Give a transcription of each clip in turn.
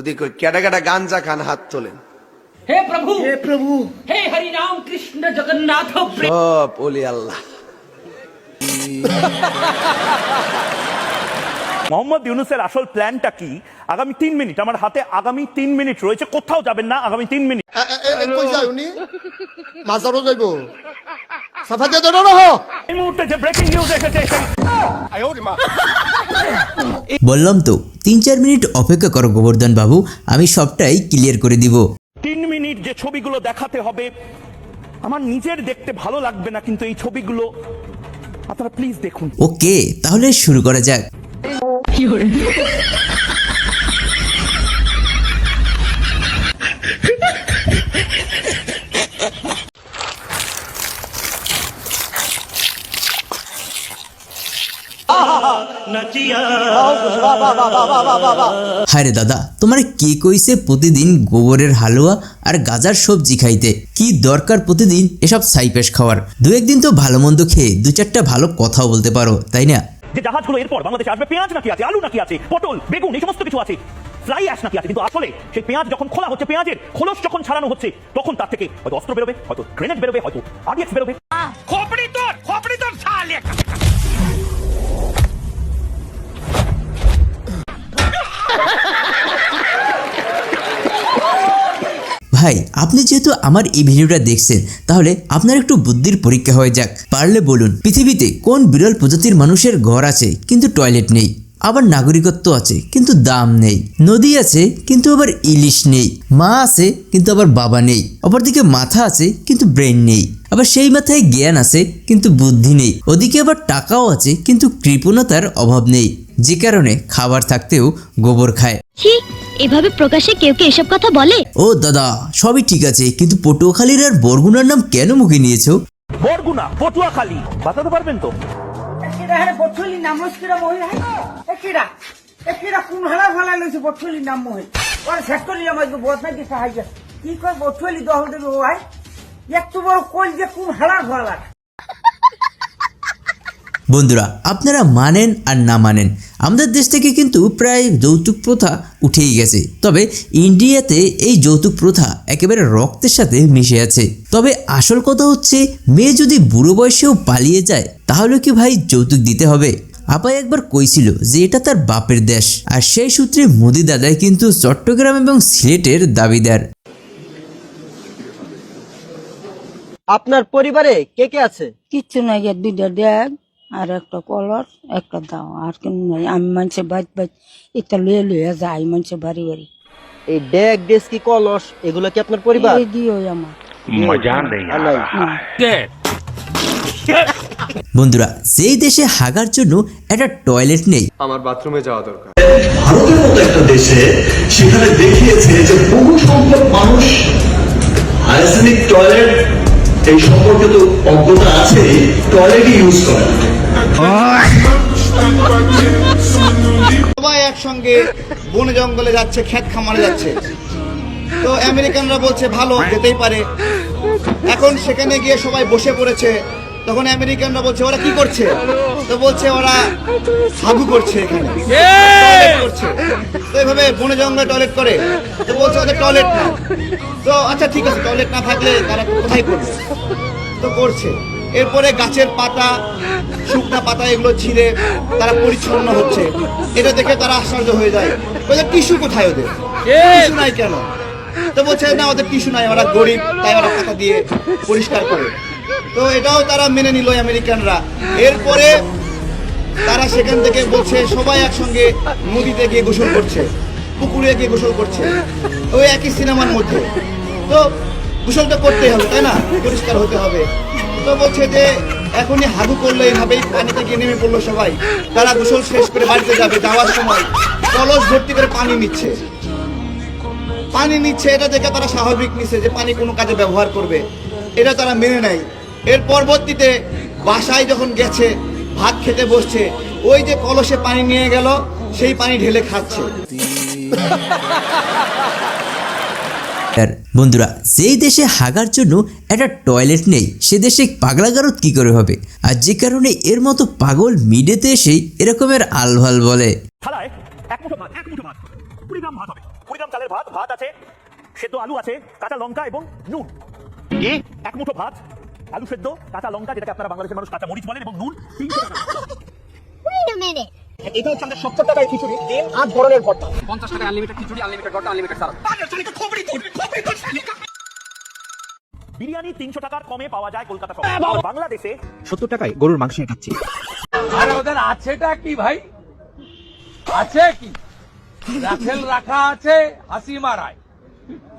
যদি কেডা কেডা গাঞ্জা খান হাত তোলেন। হে প্রভু! হে প্রভু! হে হরি রাম কৃষ্ণ জগন্নাথ সব ওলি আল্লাহ। মোহাম্মদ ইউনুসের আসল প্ল্যানটা কি? আগামী তিন মিনিট আমার হাতে আগামী তিন মিনিট রয়েছে কোথাও যাবেন না আগামী তিন মিনিট। মাজারও যাইব। এই মুহূর্তে যে ব্রেকিং নিউজ এসেছে বললাম তো তিন চার মিনিট অপেক্ষা করো গোবর্ধন বাবু আমি সবটাই ক্লিয়ার করে দিব। তিন মিনিট যে ছবিগুলো দেখাতে হবে আমার নিজের দেখতে ভালো লাগবে না কিন্তু এই ছবিগুলো আপনারা প্লিজ দেখুন। ওকে তাহলে শুরু করা যাক। হায়রে দাদা তোমার কে কইছে প্রতিদিন গোবরের হালুয়া আর গাজার সবজি খাইতে? কি দরকার প্রতিদিন এসব সাইপেশ খাওয়ার? দু একদিন তো ভালো মন্দ খেয়ে দু চারটা ভালো কথাও বলতে পারো তাই না? যে জাহাজগুলো এরপর বাংলাদেশে আসবে পেঁয়াজ নাকি আছে আলু নাকি আছে পটল বেগুন এই সমস্ত কিছু আছে। ফ্লাই অ্যাশ নাকি আছে কিন্তু আসলে সেই পেঁয়াজ যখন খোলা হচ্ছে পেঁয়াজের খোলস যখন ছাড়ানো হচ্ছে তখন তার থেকে হয়তো অস্ত্র বেরোবে হয়তো গ্রেনেড বেরোবে হয়তো আরডিএক্স বেরোবে। খোপড়ি তোর ভাই, আপনি যেহেতু আমার এই ভিডিওটা দেখছেন, তাহলে আপনার একটু বুদ্ধির পরীক্ষা হয়ে যাক। পারলে বলুন, পৃথিবীতে কোন বিরল প্রজাতির মানুষের ঘর আছে, কিন্তু টয়লেট নেই? আবার নাগরিকত্ব আছে, কিন্তু দাম নেই। নদী আছে, কিন্তু আবার ইলিশ নেই। মা আছে, কিন্তু আবার বাবা নেই। অপরদিকে মাথা আছে, কিন্তু ব্রেন নেই। আবার সেই মাথায় জ্ঞান আছে কিন্তু বুদ্ধি নেই। ওদিকে আবার টাকাও আছে কিন্তু কৃপণতার অভাব নেই। যে কারণে খাবার থাকতেও গোবর খায়। এভাবে প্রকাশ্যে কেউ কে এসব কথা বলে? ও দাদা সবই ঠিক আছে কিন্তু পটুয়াখালীর আর বরগুনার নাম কেন মুখে নিয়েছো? বরগুনা পটুয়াখালী। বাতাতে পারবেন তো? কি কয় বছলি দহল দেবে ও ভাই? বন্ধুরা, আপনারা মানেন আর না মানেন, আমাদের দেশ থেকে কিন্তু প্রায় যৌতুক প্রথা উঠেই গেছে। তবে ইন্ডিয়াতে এই যৌতুক প্রথা একেবারে রক্তের সাথে মিশে আছে। তবে আসল কথা হচ্ছে, মেয়ে যদি বুড়ো বয়সেও পালিয়ে যায়, তাহলে কি ভাই যৌতুক দিতে হবে? আপাই একবার কইছিল যে এটা তার বাপের দেশ। আর সেই সূত্রে মোদি দাদাই কিন্তু চট্টগ্রাম এবং সিলেটের দাবিদার। আপনার পরিবারে কে কে আছে? কিচ্ছু নাই এর দুইটা ড্যাগ আর একটা কলর একটা দাও আর কেন নাই। আমি মানুষের বাইত বাইত এটা লুয়ে লুয়ে যাই মানুষের বাড়ি বাড়ি। এই ডেক ডেস্কি কলস এগুলো কি আপনার পরিবার? এই দিও আমার। আর নাই। বন্ধুরা যেই দেশে হাগার জন্য একটা টয়লেট নেই আমার বাথরুমে যাওয়া দরকার। ভারতের মতো একটা দেশে সেখানে দেখিয়েছে যে বহু সংখ্যক মানুষ হাইজেনিক টয়লেট এই সম্পর্কে তো অজ্ঞতা আছে টয়লেটই ইউজ করে। সবাই একসঙ্গে বন জঙ্গলে যাচ্ছে, খ্যাত খামারে যাচ্ছে। তো আমেরিকানরা বলছে, ভালো যেতেই পারে। এখন সেখানে গিয়ে সবাই বসে পড়েছে। তখন আমেরিকানরা বলছে, ওরা কি করছে? তো বলছে, ওরা হাগু করছে এখানে। করছে। তো এইভাবে বনে জঙ্গলে টয়লেট করে। তো বলছে, ওদের টয়লেট না। তো আচ্ছা ঠিক আছে টয়লেট না থাকলে তারা কোথায় করবে? তো করছে। এরপরে গাছের পাতা, শুকনা পাতা এগুলো ছিঁড়ে তারা পরিচ্ছন্ন হচ্ছে। এটা দেখে তারা আশ্চর্য হয়ে যায়। ওদের টিস্যু কোথায় ওদের? টিস্যু নাই কেন? তো বলছে, না, ওদের টিস্যু নাই, ওরা গরিব, তাই ওরা পাতা দিয়ে পরিষ্কার করে। তো এটাও তারা মেনে নিল আমেরিকানরা। এরপরে তারা সেখান থেকে বলছে, সবাই একসঙ্গে নদীতে গিয়ে গোসল করছে, পুকুরে গিয়ে গোসল করছে, ওই একই সিনেমার মধ্যে। তো গোসলটা করতেই হবে, তাই না? পরিষ্কার হতে হবে। তো বলছে যে, এখনই হাগু করল এইভাবেই, পানিতে গিয়ে নেমে পড়ল সবাই। তারা গোসল শেষ করে বাড়িতে যাবে, যাওয়ার সময় কলস ভর্তি করে পানি নিচ্ছে। পানি নিচ্ছে, এটা দেখে তারা স্বাভাবিক নিচ্ছে যে পানি কোনো কাজে ব্যবহার করবে। এটা তারা মেনে নেয়। এর পরবর্তীতে বাসায় যখন গেছে ভাত খেতে বসছে ওই যে কলসে পানি নিয়ে গেল সেই পানি ঢেলে খাচ্ছে। আর বন্ধুরা যেই দেশে হাগার জন্য একটা টয়লেট নেই সে দেশে পাগলাগারত কি করে হবে? আর যে কারণে এর মতো পাগল মিডেতে এসে এরকমের আলভাল বলে। থালায় এক মুঠো ভাত ভাত। কুড়ি গ্রাম ভাত হবে। কুড়ি গ্রাম চাল চালের ভাত ভাত আছে সেদ্ধ আলু আছে কাঁচা লঙ্কা এবং নুন। কি? এক মুঠো ভাত আলু সেদ্ধ কাঁচা লঙ্কা যেটাকে আপনারা বাংলাদেশের মানুষ কাঁচা মরিচ বলেন এবং নুন তিনশো টাকা এটা হচ্ছে আমাদের সত্তর টাকায় খিচুড়ি ডিম আট ধরনের ভর্তা। পঞ্চাশ টাকা আনলিমিটেড খিচুড়ি আনলিমিটেড ভর্তা আনলিমিটেড সালাদ বিরিয়ানি তিনশো টাকার কমে পাওয়া যায় কলকাতা শহরে। বাংলাদেশে সত্তর টাকায় গরুর মাংস খাচ্ছি। আরে ওদের আছেটা কি ভাই? আছে কি? রাখেল রাখা আছে হাসি মারায়।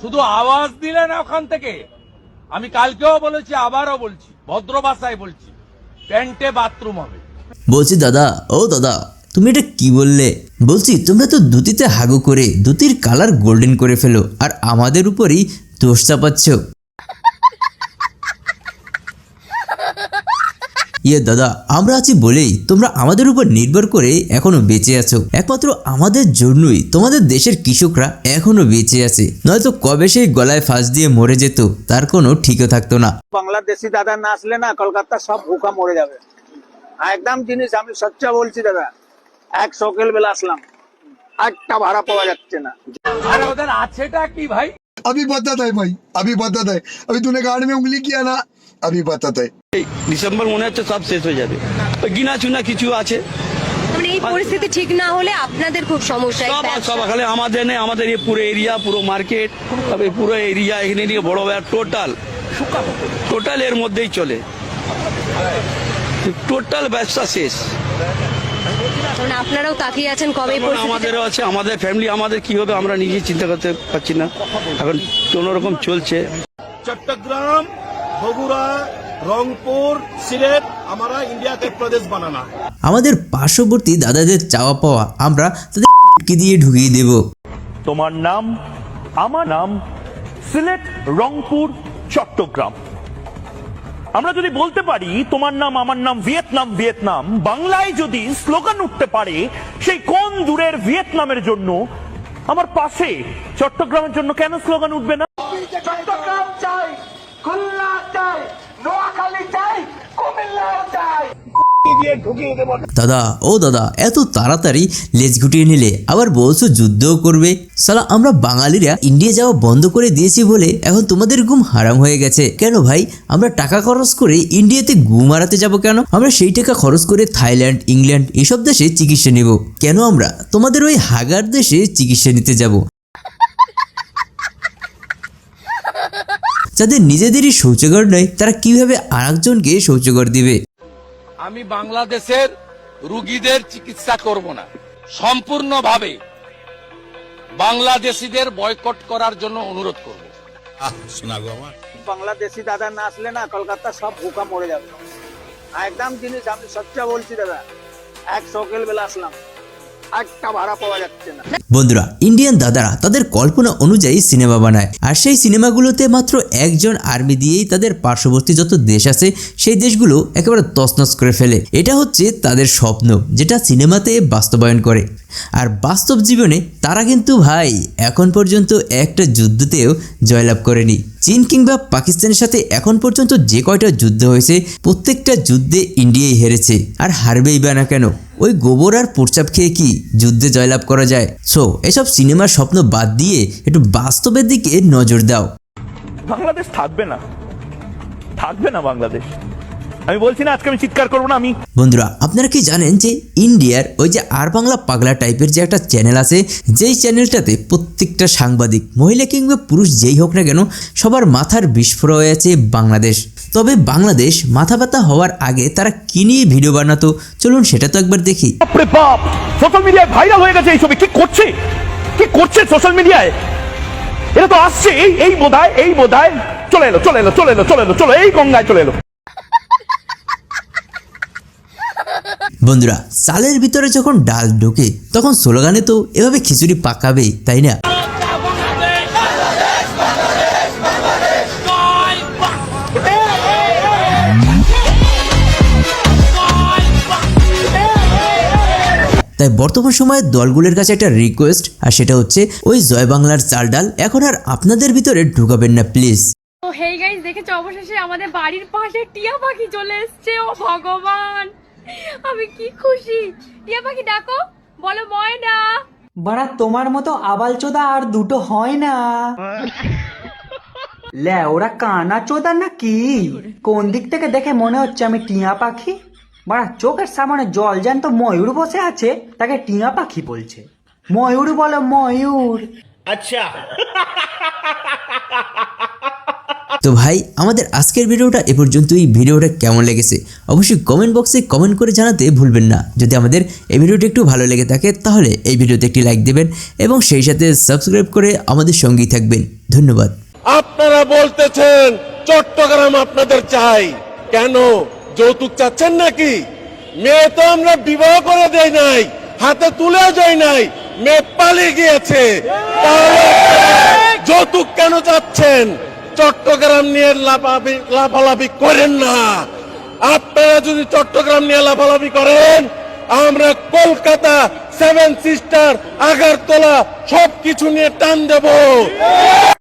শুধু আওয়াজ দিলে না ওখান থেকে। আমি কালকেও বলেছি, আবারও বলছি, ভদ্র ভাষায় বলছি, প্যান্টে বাথরুম হবে। বলছি, দাদা, ও দাদা, তুমি এটা কি বললে? বলছি, তোমরা তো ধুতিতে হাগু করে ধুতির কালার গোল্ডেন করে ফেলো, আর আমাদের উপরই দোষ চাপাচ্ছ। ইয়ে দাদা আমরা আছি বলেই তোমরা আমাদের উপর নির্ভর করে এখনো বেঁচে আছো একমাত্র আমাদের জন্যই তোমাদের দেশের কৃষকরা এখনো বেঁচে আছে নয়তো কবে সেই গলায় ফাঁস দিয়ে মরে যেত তার কোনো ঠিকও থাকতো না বাংলাদেশি দাদা না আসলে না কলকাতা সব ভুকা মরে যাবে একদম জিনিস আমি সচ্চা বলছি দাদা এক সকাল বেলা আসলাম একটা ভাড়া পাওয়া যাচ্ছে না আরে ওদের আছেটা কি ভাই अभी बताता है भाई अभी बताता है अभी तूने गाड़ी में उंगली किया ना আমি ডিসেম্বর মনে হচ্ছে সব শেষ হয়ে যাবে। গিনা চুনা কিছু আছে। মানে এই পরিস্থিতি ঠিক না হলে আপনাদের খুব সমস্যা সব খালি আমাদের নেই আমাদের এই পুরো এরিয়া পুরো মার্কেট তবে পুরো এরিয়া এখানে নিয়ে বড় ব্যবসা টোটাল টোটাল এর মধ্যেই চলে। টোটাল ব্যবসা শেষ। আপনারাও তাকিয়ে আছেন কবে মানে আমাদেরও আছে আমাদের ফ্যামিলি আমাদের কি হবে আমরা নিজে চিন্তা করতে পারছি না। এখন কোন রকম চলছে। চট্টগ্রাম বগুড়া রংপুর সিলেট আমরা ইন্ডিয়াতে প্রদেশ বানানা। আমাদের পার্শ্ববর্তী দাদাদের চাওয়া পাওয়া আমরা তাদের দিয়ে ঢুকিয়ে দেব। তোমার নাম আমার নাম সিলেট রংপুর চট্টগ্রাম। আমরা যদি বলতে পারি তোমার নাম আমার নাম ভিয়েতনাম ভিয়েতনাম বাংলায় যদি স্লোগান উঠতে পারে সেই কোন দূরের ভিয়েতনামের জন্য? আমার পাশে চট্টগ্রামের জন্য কেন স্লোগান উঠবে না? চট্টগ্রাম চাই দাদা, ও দাদা, এত তাড়াতাড়ি লেজ গুটিয়ে নিলে আবার বলছো যুদ্ধও করবে? সালা আমরা বাঙালিরা ইন্ডিয়া যাওয়া বন্ধ করে দিয়েছি বলে এখন তোমাদের ঘুম হারাম হয়ে গেছে। কেন ভাই, আমরা টাকা খরচ করে ইন্ডিয়াতে ঘুম হারাতে যাব কেন? আমরা সেই টাকা খরচ করে থাইল্যান্ড, ইংল্যান্ড এসব দেশে চিকিৎসা নেব। কেন আমরা? তোমাদের ওই হাগার দেশে চিকিৎসা নিতে যাব। যাদের নিজেদেরই শৌচাগার নয় তারা কীভাবে আরেকজনকে শৌচাগার দিবে? আমি বাংলাদেশের রুগীদের চিকিৎসা করব না। সম্পূর্ণভাবে বাংলাদেশিদের বয়কট করার জন্য অনুরোধ করব। বাংলাদেশি দাদা না আসলে না কলকাতা সব ভুকা মরে যাবে। একদম জিনিস আমি সচ্চা বলছি দাদা এক সকাল বেলা আসলাম। একটা ভাড়া পাওয়া যাচ্ছে না। বন্ধুরা ইন্ডিয়ান দাদারা তাদের কল্পনা অনুযায়ী সিনেমা বানায়। আর সেই সিনেমাগুলোতে মাত্র একজন আর্মি দিয়েই তাদের পার্শ্ববর্তী যত দেশ আছে, সেই দেশগুলো একেবারে তছনছ করে ফেলে। এটা হচ্ছে তাদের স্বপ্ন, যেটা সিনেমাতে বাস্তবায়ন করে। আর বাস্তব জীবনে তারা কিন্তু ভাই, এখন পর্যন্ত একটা যুদ্ধতেও জয়লাভ করেনি। চীন কিংবা পাকিস্তানের সাথে এখন পর্যন্ত যে কয়টা যুদ্ধ হয়েছে, প্রত্যেকটা যুদ্ধে ইন্ডিয়াই হেরেছে। আর হারবেই বা না কেন? ওই গোবর আর প্রচাপ খেয়ে কি যুদ্ধে জয়লাভ করা যায়? সো, এসব সিনেমার স্বপ্ন বাদ দিয়ে একটু বাস্তবের দিকে নজর দাও। বাংলাদেশ থাকবে না। থাকবে না বাংলাদেশ। আমি বলছি না আজকে আমি চিৎকার করব না আমি। বন্ধুরা আপনারা কি জানেন যে ইন্ডিয়ার ওই যে আর বাংলা পাগলা টাইপের যে একটা চ্যানেল আছে যেই চ্যানেলটাতে প্রত্যেকটা সাংবাদিক মহিলা কিংবা পুরুষ যেই হোক না কেন সবার মাথার বিস্ফোরণ হয়ে আছে বাংলাদেশ। তবে বাংলাদেশ মাথা ব্যথা হওয়ার আগে তারা কি নিয়ে ভিডিও বানাতো? চলুন সেটা তো একবার দেখি। সোশ্যাল মিডিয়ায় ভাইরাল হয়ে গেছে এই ছবি কি করছে? কি করছে সোশ্যাল মিডিয়ায় এটা তো আসছে এই এই বোধায় এই বোধায় চলে এলো চলে এলো চলে এলো চলে এলো চলে এই গঙ্গায় চলে এলো। বন্ধুরা, চালের ভিতরে যখন ডাল ঢোকে, তখন স্লোগানে তো এভাবে খিচুড়ি পাকাবে তাই না? তাই বর্তমান সময়ে দলগুলোর কাছে একটা রিকোয়েস্ট আর সেটা হচ্ছে, ওই জয় বাংলার চাল ডাল এখন আর আপনাদের ভিতরে ঢুকাবেন না প্লিজ হেই গাইস দেখেছ? অবশেষে আমাদের বাড়ির পাশে টিয়া পাখি চলে এসেছে, ও ভগবান! আমি কি খুশি। টিয়া পাখি ডাকো। বলো ময়না। বাড়া তোমার মতো আবাল চোদা আর দুটো হয় না। লে ওরা কানা চোদা না কি কোন দিক থেকে দেখে মনে হচ্ছে আমি টিয়া পাখি? বাড়া চোখের সামনে জল জ্যান্ত ময়ূর বসে আছে তাকে টিয়া পাখি বলছে। ময়ূর বলো ময়ূর। তো ভাই, আমাদের আজকের ভিডিওটা এ পর্যন্তই। ভিডিওটা কেমন লেগেছে? অবশ্যই কমেন্ট বক্সে কমেন্ট করে জানাতে ভুলবেন না। যদি আমাদের এই ভিডিওটি একটু ভালো লেগে থাকে, তাহলে এই ভিডিওতে একটি লাইক দেবেন এবং সেই সাথে সাবস্ক্রাইব করে আমাদের সঙ্গেই থাকবেন। ধন্যবাদ। আপনারা বলতেছেন, চট্টগ্রাম আপনাদের চাই। কেন? যৌতুক চাচ্ছেন নাকি? মেয়ে তো আমরা বিবাহ করে দেই নাই, হাতে তুলেও যাই নাই, মেয়ে পালিয়ে গিয়েছে। যৌতুক কেন চাচ্ছেন? চট্টগ্রাম নিয়ে লাফালাফি করেন না। আপনারা যদি চট্টগ্রাম নিয়ে লাফালাফি করেন, আমরা কলকাতা, সেভেন সিস্টার, আগারতলা সবকিছু নিয়ে টান দেব।